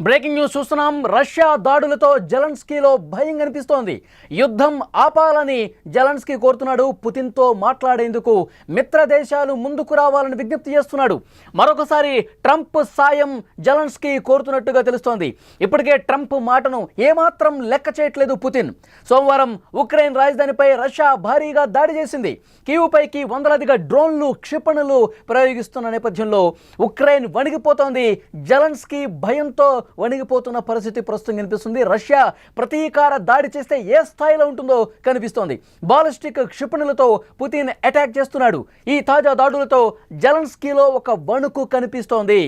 Breaking news చూస్తున్నాం. Russia దాడులతో జలన్స్కీలో భయం కనిపిస్తోంది. యుద్ధం ఆపాలని జలన్స్కీ కోరుతున్నాడు. పుతిన్తో మాట్లాడేందుకు మిత్ర దేశాలు ముందుకు రావాలని విజ్ఞప్తి చేస్తున్నాడు. మరొకసారి ట్రంప్ సాయం జలన్స్కీ కోరుతున్నట్టుగా తెలుస్తోంది. ఇప్పటికే ట్రంప్ మాటను ఏమాత్రం లెక్క చేయట్లేదు పుతిన్. సోమవారం ఉక్రెయిన్ రాజధానిపై రష్యా భారీగా దాడి చేసింది. కీవుపైకి వందలాదిగా డ్రోన్లు క్షిపణులు ప్రయోగిస్తున్న నేపథ్యంలో ఉక్రెయిన్ వణిగిపోతోంది. జలన్స్కీ భయంతో వణిగిపోతున్న పరిస్థితి ప్రస్తుతం కనిపిస్తుంది. రష్యా ప్రతీకార దాడి చేస్తే ఏ స్థాయిలో ఉంటుందో కనిపిస్తోంది. బాలిస్టిక్ క్షిపణులతో పుతిన్ అటాక్ చేస్తున్నాడు. ఈ తాజా దాడులతో జలన్స్కీలో ఒక వణుకు కనిపిస్తోంది.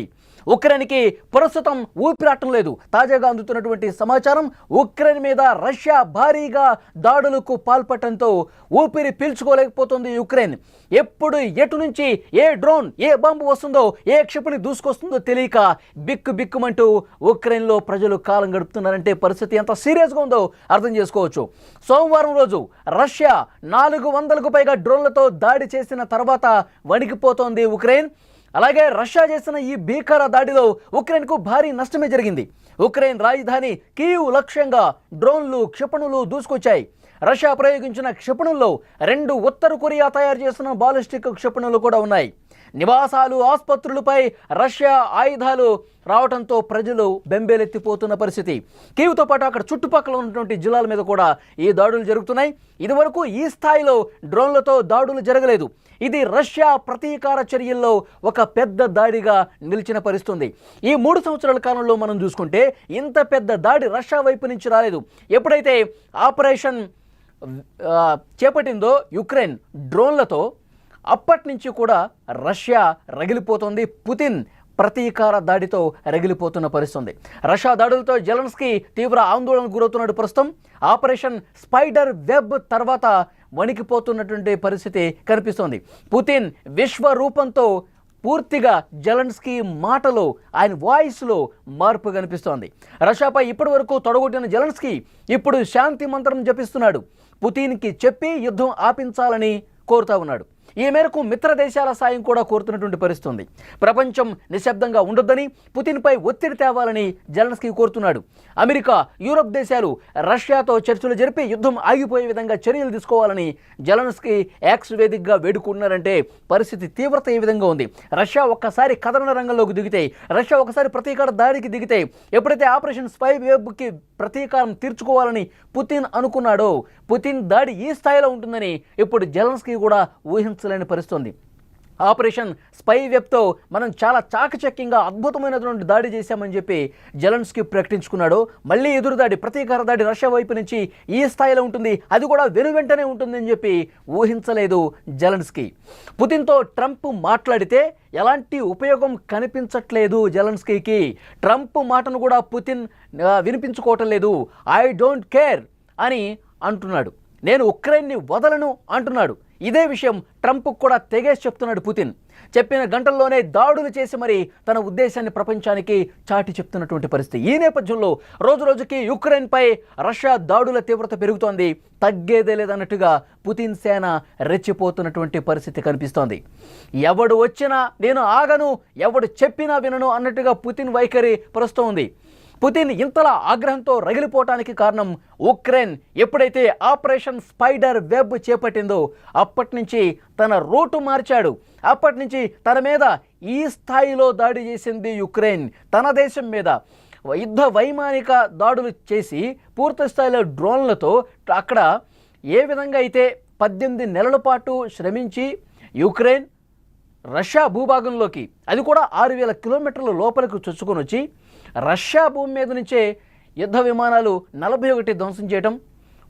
ఉక్రెయిన్కి ప్రస్తుతం ఊపిరాటం లేదు. తాజాగా అందుతున్నటువంటి సమాచారం ఉక్రెయిన్ మీద రష్యా భారీగా దాడులకు పాల్పడటంతో ఊపిరి పీల్చుకోలేకపోతుంది ఉక్రెయిన్. ఎప్పుడు ఎటు నుంచి ఏ డ్రోన్ ఏ బాంబు వస్తుందో ఏ క్షిపణి దూసుకొస్తుందో తెలియక బిక్కు బిక్కుమంటూ ఉక్రెయిన్లో ప్రజలు కాలం గడుపుతున్నారంటే పరిస్థితి ఎంత సీరియస్గా ఉందో అర్థం చేసుకోవచ్చు. సోమవారం రోజు రష్యా నాలుగు వందలకు పైగా డ్రోన్లతో దాడి చేసిన తర్వాత వణికిపోతోంది ఉక్రెయిన్. అలాగే రష్యా చేసిన ఈ భీకర దాడిలో ఉక్రెయిన్కు భారీ నష్టమే జరిగింది. ఉక్రెయిన్ రాజధాని కీవ్ లక్ష్యంగా డ్రోన్లు క్షిపణులు దూసుకొచ్చాయి. రష్యా ప్రయోగించిన క్షిపణుల్లో రెండు ఉత్తర కొరియా తయారు చేసిన బాలిస్టిక్ క్షిపణులు కూడా ఉన్నాయి. నివాసాలు ఆసుపత్రులపై రష్యా ఆయుధాలు రావడంతో ప్రజలు బెంబేలెత్తిపోతున్న పరిస్థితి. కీవ్తో పాటు అక్కడ చుట్టుపక్కల ఉన్నటువంటి జిల్లాల మీద కూడా ఈ దాడులు జరుగుతున్నాయి. ఇదివరకు ఈ స్థాయిలో డ్రోన్లతో దాడులు జరగలేదు. ఇది రష్యా ప్రతీకార చర్యల్లో ఒక పెద్ద దాడిగా నిలిచిన పరిస్థితుంది. ఈ మూడు సంవత్సరాల కాలంలో మనం చూసుకుంటే ఇంత పెద్ద దాడి రష్యా వైపు నుంచి రాలేదు. ఎప్పుడైతే ఆపరేషన్ చేపట్టిందో యుక్రెయిన్ డ్రోన్లతో అప్పటి నుంచి కూడా రష్యా రగిలిపోతుంది. పుతిన్ ప్రతీకార దాడితో రగిలిపోతున్న పరిస్థితుంది. రష్యా దాడులతో జెలెన్స్కీ తీవ్ర ఆందోళనకు గురవుతున్నాడు ప్రస్తుతం. ఆపరేషన్ స్పైడర్ వెబ్ తర్వాత వణికిపోతున్నటువంటి పరిస్థితి కనిపిస్తోంది. పుతిన్ విశ్వరూపంతో పూర్తిగా జెలెన్స్కీ మాటలో ఆయన వాయిస్లో మార్పు కనిపిస్తోంది. రష్యాపై ఇప్పటి వరకు తొడగొట్టిన జెలెన్స్కీ ఇప్పుడు శాంతి మంత్రం జపిస్తున్నాడు. పుతిన్కి చెప్పి యుద్ధం ఆపించాలని కోరుతా ఉన్నాడు. ఈ మేరకు మిత్ర దేశాల సాయం కూడా కోరుతున్నటువంటి పరిస్థితుంది. ప్రపంచం నిశ్శబ్దంగా ఉండొద్దని పుతిన్పై ఒత్తిడి తేవాలని జెలన్స్కీ కోరుతున్నాడు. అమెరికా యూరప్ దేశాలు రష్యాతో చర్చలు జరిపి యుద్ధం ఆగిపోయే విధంగా చర్యలు తీసుకోవాలని జెలన్స్కీ యాక్స్ వేదికగా వేడుకుంటున్నారంటే పరిస్థితి తీవ్రత ఏ విధంగా ఉంది. రష్యా ఒక్కసారి కథన రంగంలోకి దిగితే రష్యా ఒకసారి ప్రతీకార దాడికి దిగితే ఎప్పుడైతే ఆపరేషన్ స్పై వేబ్కి ప్రతీకారం తీర్చుకోవాలని పుతిన్ అనుకున్నాడో పుతిన్ దాడి ఈ స్థాయిలో ఉంటుందని ఇప్పుడు జెలన్స్కీ కూడా ఊహించలేని పరిస్థితుంది. ఆపరేషన్ స్పై వెబ్తో మనం చాలా చాకచక్యంగా అద్భుతమైనటువంటి దాడి చేశామని చెప్పి జెలెన్స్కీ ప్రకటించుకున్నాడు. మళ్ళీ ఎదురుదాడి ప్రతీకార దాడి రష్యా వైపు నుంచి ఈ స్థాయిలో ఉంటుంది. అది కూడా వెనువెంటనే ఉంటుందని చెప్పి ఊహించలేదు జెలెన్స్కీ. పుతిన్తో ట్రంప్ మాట్లాడితే ఎలాంటి ఉపయోగం కనిపించట్లేదు జెలెన్స్కీకి. ట్రంప్ మాటను కూడా పుతిన్ వినిపించుకోవటం లేదు. ఐ డోంట్ కేర్ అని అంటున్నాడు. నేను ఉక్రెయిన్ని వదలను అంటున్నాడు. ఇదే విషయం ట్రంప్కు కూడా తెగేసి చెప్తున్నాడు పుతిన్. చెప్పిన గంటల్లోనే దాడులు చేసి మరి తన ఉద్దేశాన్ని ప్రపంచానికి చాటి చెప్తున్నటువంటి పరిస్థితి. ఈ నేపథ్యంలో రోజు రోజుకి యుక్రెయిన్పై రష్యా దాడుల తీవ్రత పెరుగుతోంది. తగ్గేదే లేదన్నట్టుగా పుతిన్ సేన రెచ్చిపోతున్నటువంటి పరిస్థితి కనిపిస్తోంది. ఎవడు వచ్చినా నేను ఆగను ఎవడు చెప్పినా వినను అన్నట్టుగా పుతిన్ వైఖరి ప్రస్తుతం ఉంది. పుతిన్ ఇంతలా ఆగ్రహంతో రగిలిపోవటానికి కారణం ఉక్రెయిన్. ఎప్పుడైతే ఆపరేషన్ స్పైడర్ వెబ్ చేపట్టిందో అప్పటి నుంచి తన రూటు మార్చాడు. అప్పటి నుంచి తన మీద ఈ స్థాయిలో దాడి చేసింది యుక్రెయిన్ తన దేశం మీద. యుద్ధ వైమానిక దాడులు చేసి పూర్తి స్థాయిలో డ్రోన్లతో అక్కడ ఏ విధంగా అయితే పద్దెనిమిది నెలల పాటు శ్రమించి యుక్రెయిన్ రష్యా భూభాగంలోకి అది కూడా ఆరు వేల కిలోమీటర్ల లోపలికి చొచ్చుకొని వచ్చి రష్యా భూమి మీద నుంచే యుద్ధ విమానాలు నలభై ఒకటి ధ్వంసం చేయటం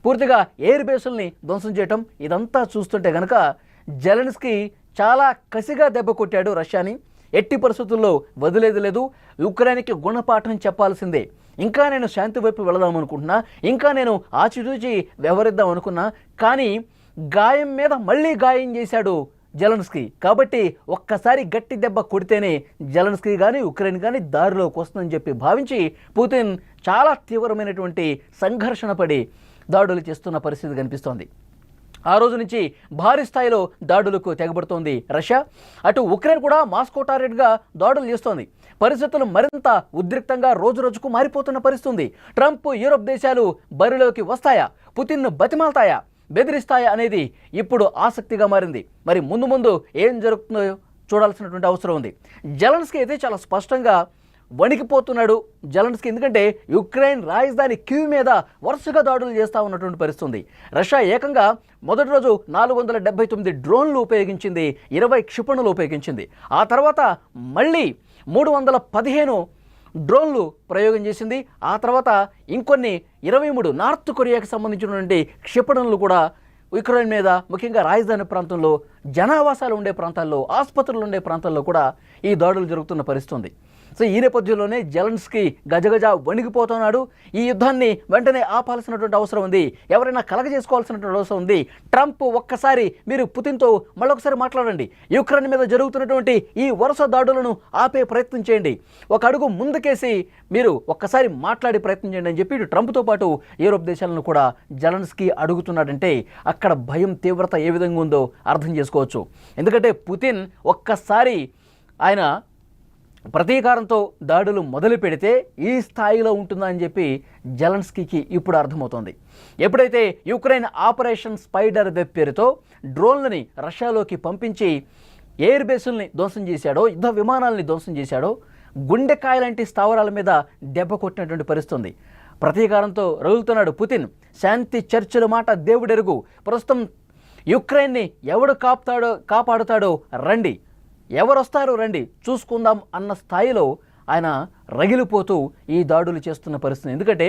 పూర్తిగా ఎయిర్ బేసుల్ని ధ్వంసం చేయటం ఇదంతా చూస్తుంటే కనుక జెలెన్స్కీ చాలా కసిగా దెబ్బ కొట్టాడు రష్యాని. ఎట్టి పరిస్థితుల్లో వదిలేది లేదు. ఉక్రెయిన్కి గుణపాఠం చెప్పాల్సిందే. ఇంకా నేను శాంతి వైపు వెళదాం అనుకుంటున్నా. ఇంకా నేను ఆచితూచి వ్యవహరిద్దాం అనుకున్నా. కానీ గాయం మీద మళ్ళీ గాయం చేశాడు జలన్స్కీ. కాబట్టి ఒక్కసారి గట్టి దెబ్బ కొడితేనే జలన్స్కీ కానీ ఉక్రెయిన్ కానీ దారిలోకి వస్తుందని చెప్పి భావించి పుతిన్ చాలా తీవ్రమైనటువంటి సంఘర్షణ పడి దాడులు చేస్తున్న పరిస్థితి కనిపిస్తోంది. ఆ రోజు నుంచి భారీ స్థాయిలో దాడులకు తెగబడుతోంది రష్యా. అటు ఉక్రెయిన్ కూడా మాస్కో టార్గెట్గా దాడులు చేస్తోంది. పరిస్థితులు మరింత ఉద్రిక్తంగా రోజు రోజుకు మారిపోతున్న పరిస్థితి ఉంది ట్రంప్ యూరోప్ దేశాలు బరిలోకి వస్తాయా? పుతిన్ను బతిమాలతాయా? బెదిరిస్తాయా అనేది ఇప్పుడు ఆసక్తిగా మారింది. మరి ముందు ముందు ఏం జరుగుతుందో చూడాల్సినటువంటి అవసరం ఉంది. జలన్స్కి అయితే చాలా స్పష్టంగా వణికిపోతున్నాడు జలన్స్కి. ఎందుకంటే యుక్రెయిన్ రాజధాని క్యూ మీద వరుసగా దాడులు చేస్తూ ఉన్నటువంటి పరిస్థితి ఉంది రష్యా ఏకంగా మొదటి రోజు నాలుగు వందల డెబ్బై తొమ్మిది డ్రోన్లు ఉపయోగించింది ఇరవై క్షిపణులు ఉపయోగించింది. ఆ తర్వాత మళ్ళీ మూడు వందల పదిహేను డ్రోన్లు ప్రయోగం చేసింది. ఆ తర్వాత ఇంకొన్ని ఇరవై మూడు నార్త్ కొరియాకి సంబంధించినటువంటి క్షిపణులు కూడా ఉక్రెయిన్ మీద ముఖ్యంగా రాజధాని ప్రాంతంలో జనావాసాలు ఉండే ప్రాంతాల్లో ఆసుపత్రులు ఉండే ప్రాంతాల్లో కూడా ఈ దాడులు జరుగుతున్న పరిస్థితి ఉంది. సో ఈ నేపథ్యంలోనే జెలన్స్కి గజగజ వణిగిపోతున్నాడు. ఈ యుద్ధాన్ని వెంటనే ఆపాల్సినటువంటి అవసరం ఉంది. ఎవరైనా కలగజేసుకోవాల్సినటువంటి అవసరం ఉంది. ట్రంప్ ఒక్కసారి మీరు పుతిన్తో మళ్ళొకసారి మాట్లాడండి. యుక్రెయిన్ మీద జరుగుతున్నటువంటి ఈ వరుస దాడులను ఆపే ప్రయత్నం చేయండి. ఒక అడుగు ముందుకేసి మీరు ఒక్కసారి మాట్లాడి ప్రయత్నం చేయండి అని చెప్పి ఇటు ట్రంప్తో పాటు యూరోప్ దేశాలను కూడా జలన్స్కీ అడుగుతున్నాడంటే అక్కడ భయం తీవ్రత ఏ విధంగా ఉందో అర్థం చేసుకోవచ్చు. ఎందుకంటే పుతిన్ ఒక్కసారి ఆయన ప్రతీకారంతో దాడులు మొదలు పెడితే ఈ స్థాయిలో ఉంటుందని చెప్పి జలన్స్కీకి ఇప్పుడు అర్థమవుతోంది. ఎప్పుడైతే యుక్రెయిన్ ఆపరేషన్ స్పైడర్ వెబ్ పేరుతో డ్రోన్లని రష్యాలోకి పంపించి ఎయిర్ బేసుల్ని ధ్వంసం చేశాడో యుద్ధ విమానాలని ధ్వంసం చేశాడో గుండెకాయ లాంటి స్థావరాల మీద దెబ్బ కొట్టినటువంటి పరిస్థితి ఉంది ప్రతీకారంతో రగులుతున్నాడు పుతిన్. శాంతి చర్చల మాట దేవుడెరుగు. ప్రస్తుతం యుక్రెయిన్ని ఎవడు కాపుతాడో కాపాడుతాడో రండి. ఎవరు వస్తారు రండి చూసుకుందాం అన్న స్థాయిలో ఆయన రగిలిపోతూ ఈ దాడులు చేస్తున్న పరిస్థితి. ఎందుకంటే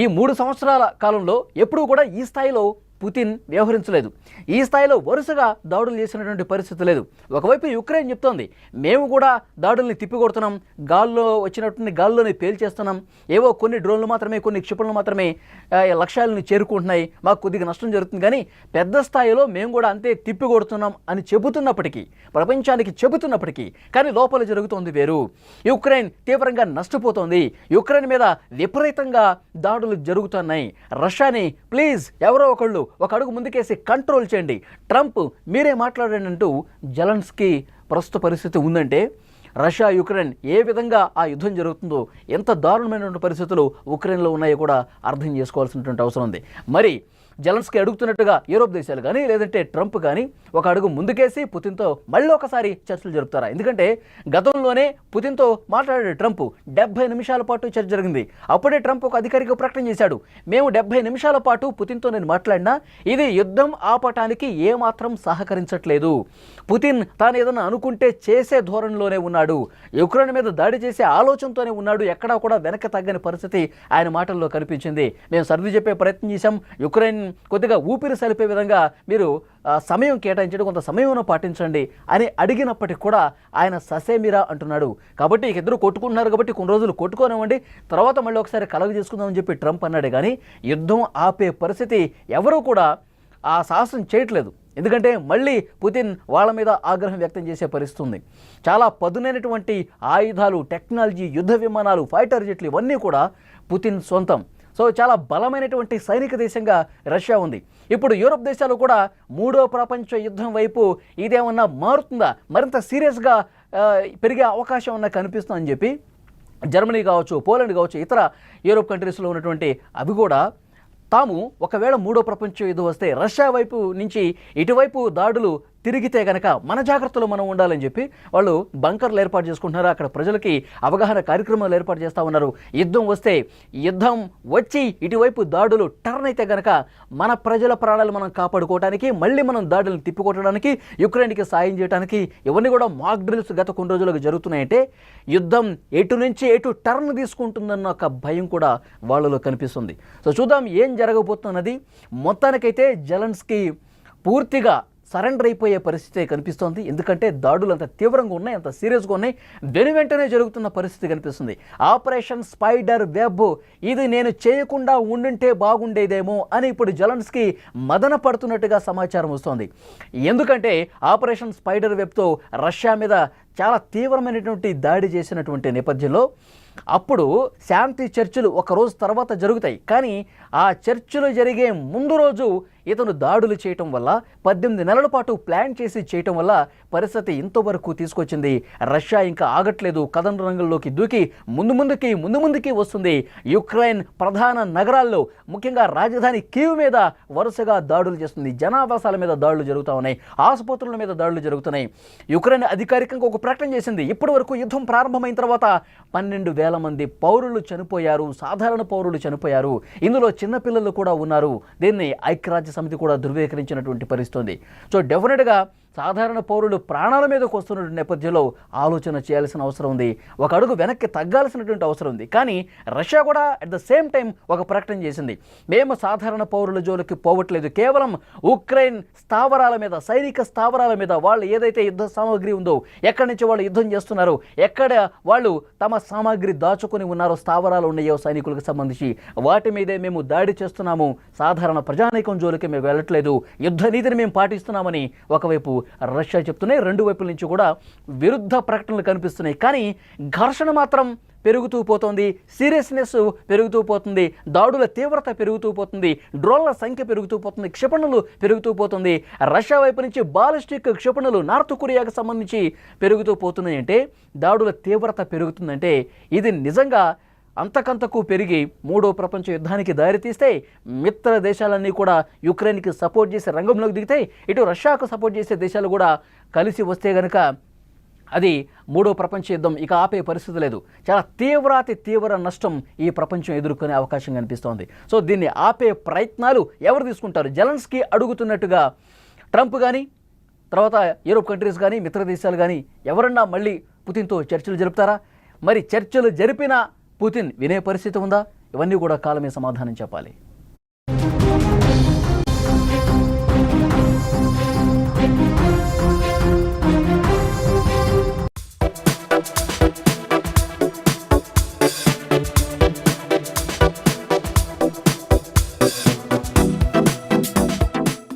ఈ మూడు సంవత్సరాల కాలంలో ఎప్పుడూ కూడా ఈ స్థాయిలో పుతిన్ వ్యవహరించలేదు. ఈ స్థాయిలో వరుసగా దాడులు చేసినటువంటి పరిస్థితి లేదు. ఒకవైపు యుక్రెయిన్ చెప్తోంది మేము కూడా దాడుల్ని తిప్పికొడుతున్నాం గాల్లో వచ్చినటువంటి గాల్లోనే పేల్చేస్తున్నాం. ఏవో కొన్ని డ్రోన్లు మాత్రమే కొన్ని క్షిపణులు మాత్రమే లక్ష్యాలను చేరుకుంటున్నాయి. మాకు కొద్దిగా నష్టం జరుగుతుంది. కానీ పెద్ద స్థాయిలో మేము కూడా అంతే తిప్పికొడుతున్నాం అని చెబుతున్నప్పటికీ ప్రపంచానికి చెబుతున్నప్పటికీ కానీ లోపల జరుగుతోంది వేరు. యుక్రెయిన్ తీవ్రంగా నష్టపోతోంది. యుక్రెయిన్ మీద విపరీతంగా దాడులు జరుగుతున్నాయి. రష్యాని ప్లీజ్ ఎవరో ఒకళ్ళు ఒక అడుగు ముందుకేసి కంట్రోల్ చేయండి. ట్రంప్ మీరే మాట్లాడండి అంటూ జలన్స్కి ప్రస్తుత పరిస్థితి ఉందంటే రష్యా యుక్రెయిన్ ఏ విధంగా ఆ యుద్ధం జరుగుతుందో ఎంత దారుణమైనటువంటి పరిస్థితులు ఉక్రెయిన్లో ఉన్నాయో కూడా అర్థం చేసుకోవాల్సినటువంటి అవసరం ఉంది. మరి జలన్స్కి అడుగుతున్నట్టుగా యూరోప్ దేశాలు కానీ లేదంటే ట్రంప్ కానీ ఒక అడుగు ముందుకేసి పుతిన్తో మళ్ళీ ఒకసారి చర్చలు జరుపుతారా? ఎందుకంటే గతంలోనే పుతిన్తో మాట్లాడాడు ట్రంప్. డెబ్బై నిమిషాల పాటు చర్చ జరిగింది. అప్పుడే ట్రంప్ ఒక అధికారిక ప్రకటన చేశాడు. మేము డెబ్బై నిమిషాల పాటు పుతిన్తో నేను మాట్లాడినా ఇది యుద్ధం ఆపటానికి ఏమాత్రం సహకరించట్లేదు. పుతిన్ తాను ఏదైనా అనుకుంటే చేసే ధోరణిలోనే ఉన్నాడు. యుక్రెయిన్ మీద దాడి చేసే ఆలోచనతోనే ఉన్నాడు. ఎక్కడా కూడా వెనక తగ్గని పరిస్థితి ఆయన మాటల్లో కనిపించింది. మేము సర్ది చెప్పే ప్రయత్నం చేశాం. యుక్రెయిన్ కొద్దిగా ఊపిరి సలిపే విధంగా మీరు సమయం కేటాయించండి కొంత సమయం పాటించండి అని అడిగినప్పటికీ కూడా ఆయన ససేమిరా అంటున్నాడు. కాబట్టి ఇక ఇద్దరు కొట్టుకుంటున్నారు కాబట్టి కొన్ని రోజులు కొట్టుకోనివ్వండి. తర్వాత మళ్ళీ ఒకసారి కలగ చేసుకుందామని చెప్పి ట్రంప్ అన్నాడు కానీ యుద్ధం ఆపే పరిస్థితి ఎవరూ కూడా ఆ సాహసం చేయట్లేదు. ఎందుకంటే మళ్ళీ పుతిన్ వాళ్ళ మీద ఆగ్రహం వ్యక్తం చేసే పరిస్థితి ఉంది. చాలా పదునైనటువంటి ఆయుధాలు టెక్నాలజీ యుద్ధ విమానాలు ఫైటర్ జెట్లు ఇవన్నీ కూడా పుతిన్ సొంతం. సో చాలా బలమైనటువంటి సైనిక దేశంగా రష్యా ఉంది. ఇప్పుడు యూరోప్ దేశాలు కూడా మూడో ప్రపంచ యుద్ధం వైపు ఇదేమన్నా మారుతుందా? మరింత సీరియస్గా పెరిగే అవకాశం ఉన్న కనిపిస్తుందని చెప్పి జర్మనీ కావచ్చు పోలాండ్ కావచ్చు ఇతర యూరోప్ కంట్రీస్లో ఉన్నటువంటి అవి కూడా తాము ఒకవేళ మూడో ప్రపంచ యుద్ధం వస్తే రష్యా వైపు నుంచి ఇటువైపు దాడులు తిరిగితే గనక మన జాగ్రత్తలో మనం ఉండాలని చెప్పి వాళ్ళు బంకర్లు ఏర్పాటు చేసుకుంటున్నారు. అక్కడ ప్రజలకి అవగాహన కార్యక్రమాలు ఏర్పాటు చేస్తూ ఉన్నారు. యుద్ధం వస్తే యుద్ధం వచ్చి ఇటువైపు దాడులు టర్న్ అయితే గనక మన ప్రజల ప్రాణాలు మనం కాపాడుకోవడానికి మళ్ళీ మనం దాడులను తిప్పికొట్టడానికి యుక్రెయిన్కి సాయం చేయడానికి ఇవన్నీ కూడా మాక్ డ్రిల్స్ గత కొన్ని రోజులకు జరుగుతున్నాయంటే యుద్ధం ఎటు నుంచి ఎటు టర్న్ తీసుకుంటుందన్న ఒక భయం కూడా వాళ్ళలో కనిపిస్తుంది. సో చూద్దాం ఏం జరగబోతున్నది. మొత్తానికైతే జలన్స్కి పూర్తిగా సరెండర్ అయిపోయే పరిస్థితి కనిపిస్తోంది. ఎందుకంటే దాడులు అంత తీవ్రంగా ఉన్నాయి అంత సీరియస్గా ఉన్నాయి. వెను వెంటనే జరుగుతున్న పరిస్థితి కనిపిస్తుంది. ఆపరేషన్ స్పైడర్ వెబ్ ఇది నేను చేయకుండా ఉండుంటే బాగుండేదేమో అని ఇప్పుడు జలన్స్కి మదన పడుతున్నట్టుగా సమాచారం వస్తోంది. ఎందుకంటే ఆపరేషన్ స్పైడర్ వెబ్తో రష్యా మీద చాలా తీవ్రమైనటువంటి దాడి చేసినటువంటి నేపథ్యంలో అప్పుడు శాంతి చర్చలు ఒక రోజు తర్వాత జరుగుతాయి. కానీ ఆ చర్చలు జరిగే ముందు రోజు ఇతను దాడులు చేయటం వల్ల పద్దెనిమిది నెలల పాటు ప్లాన్ చేసి చేయటం వల్ల పరిస్థితి ఇంతవరకు తీసుకొచ్చింది. రష్యా ఇంకా ఆగట్లేదు. కథన రంగంలోకి దూకి ముందు ముందుకి ముందు ముందుకి వస్తుంది. యుక్రెయిన్ ప్రధాన నగరాల్లో ముఖ్యంగా రాజధాని కీవ్ మీద వరుసగా దాడులు చేస్తుంది. జనావాసాల మీద దాడులు జరుగుతూ ఉన్నాయి. ఆసుపత్రుల మీద దాడులు జరుగుతున్నాయి. యుక్రెయిన్ అధికారికంగా ఒక ప్రకటన చేసింది. ఇప్పటి వరకు యుద్ధం ప్రారంభమైన తర్వాత పన్నెండు వేల మంది పౌరులు చనిపోయారు. సాధారణ పౌరులు చనిపోయారు. ఇందులో చిన్నపిల్లలు కూడా ఉన్నారు. దీన్ని ఐక్యరాజ్య సమితి కూడా ధృవీకరించినటువంటి పరిస్థితి సో డెఫినెట్గా సాధారణ పౌరులు ప్రాణాల మీదకు వస్తున్న నేపథ్యంలో ఆలోచన చేయాల్సిన అవసరం ఉంది. ఒక అడుగు వెనక్కి తగ్గాల్సినటువంటి అవసరం ఉంది. కానీ రష్యా కూడా అట్ ద సేమ్ టైం ఒక ప్రకటన చేసింది. మేము సాధారణ పౌరుల జోలికి పోవట్లేదు. కేవలం ఉక్రెయిన్ స్థావరాల మీద సైనిక స్థావరాల మీద వాళ్ళు ఏదైతే యుద్ధ సామాగ్రి ఉందో ఎక్కడి నుంచి వాళ్ళు యుద్ధం చేస్తున్నారో ఎక్కడ వాళ్ళు తమ సామాగ్రి దాచుకొని ఉన్నారో స్థావరాలు ఉన్నాయో సైనికులకు సంబంధించి వాటి మీదే మేము దాడి చేస్తున్నాము. సాధారణ ప్రజానీకం జోలికి మేము వెళ్ళట్లేదు. యుద్ధ నీతిని మేము పాటిస్తున్నామని ఒకవైపు రష్యా చెప్తున్నాయి. రెండు వైపుల నుంచి కూడా విరుద్ధ ప్రకటనలు కనిపిస్తున్నాయి. కానీ ఘర్షణ మాత్రం పెరుగుతూ పోతుంది. సీరియస్నెస్ పెరుగుతూ పోతుంది. దాడుల తీవ్రత పెరుగుతూ పోతుంది. డ్రోన్ల సంఖ్య పెరుగుతూ పోతుంది. క్షిపణులు పెరుగుతూ పోతుంది. రష్యా వైపు నుంచి బాలిస్టిక్ క్షిపణులు నార్త్ కొరియాకు సంబంధించి పెరుగుతూ పోతున్నాయి అంటే దాడుల తీవ్రత పెరుగుతుందంటే ఇది నిజంగా అంతకంతకు పెరిగి మూడో ప్రపంచ యుద్ధానికి దారితీస్తే మిత్ర దేశాలన్నీ కూడా యుక్రెయిన్కి సపోర్ట్ చేసే రంగంలోకి దిగితే ఇటు రష్యాకు సపోర్ట్ చేసే దేశాలు కూడా కలిసి వస్తే గనక అది మూడో ప్రపంచ యుద్ధం ఇక ఆపే పరిస్థితి లేదు. చాలా తీవ్రాతి తీవ్ర నష్టం ఈ ప్రపంచం ఎదుర్కొనే అవకాశం కనిపిస్తోంది. సో దీన్ని ఆపే ప్రయత్నాలు ఎవరు తీసుకుంటారు? జలన్స్కి అడుగుతున్నట్టుగా ట్రంప్ కానీ తర్వాత యూరోప్ కంట్రీస్ కానీ మిత్ర దేశాలు కానీ ఎవరన్నా మళ్ళీ పుతిన్తో చర్చలు జరుపుతారా? మరి చర్చలు జరిపిన పుతిన్ వినే పరిస్థితి ఉందా? ఇవన్నీ కూడా కాలమే సమాధానం చెప్పాలి.